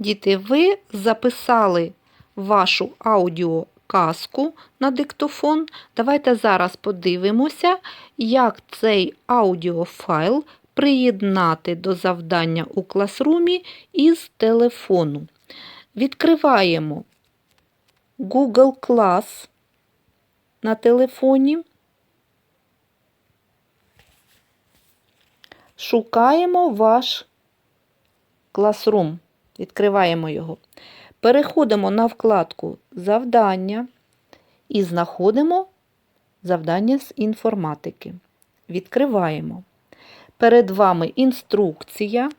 Діти, ви записали вашу аудіоказку на диктофон. Давайте зараз подивимося, як цей аудіофайл приєднати до завдання у класрумі із телефону. Відкриваємо Google Class на телефоні. Шукаємо ваш Classroom. Відкриваємо його. Переходимо на вкладку Завдання і знаходимо завдання з інформатики. Відкриваємо. Перед вами інструкція.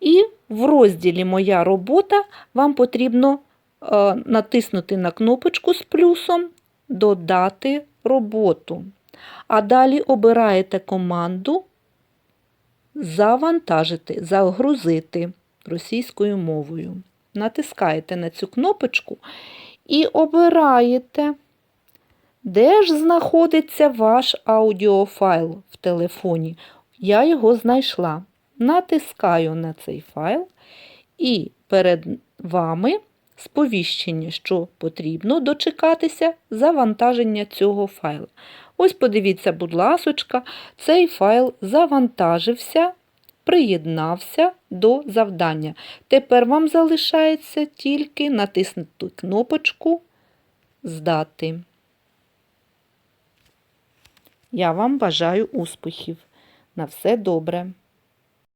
І в розділі Моя робота вам потрібно е, натиснути на кнопочку з плюсом Додати роботу. А далі обираєте команду Завантажити, загрузити російською мовою. Натискаєте на цю кнопочку і обираєте, де ж знаходиться ваш аудіофайл в телефоні. Я його знайшла. Натискаю на цей файл, і перед вами сповіщення, що потрібно дочекатися завантаження цього файлу. Ось подивіться, будь ласочка, цей файл завантажився, приєднався до завдання. Тепер вам залишається тільки натиснути кнопочку Здати. Я вам бажаю успіхів. На все добре!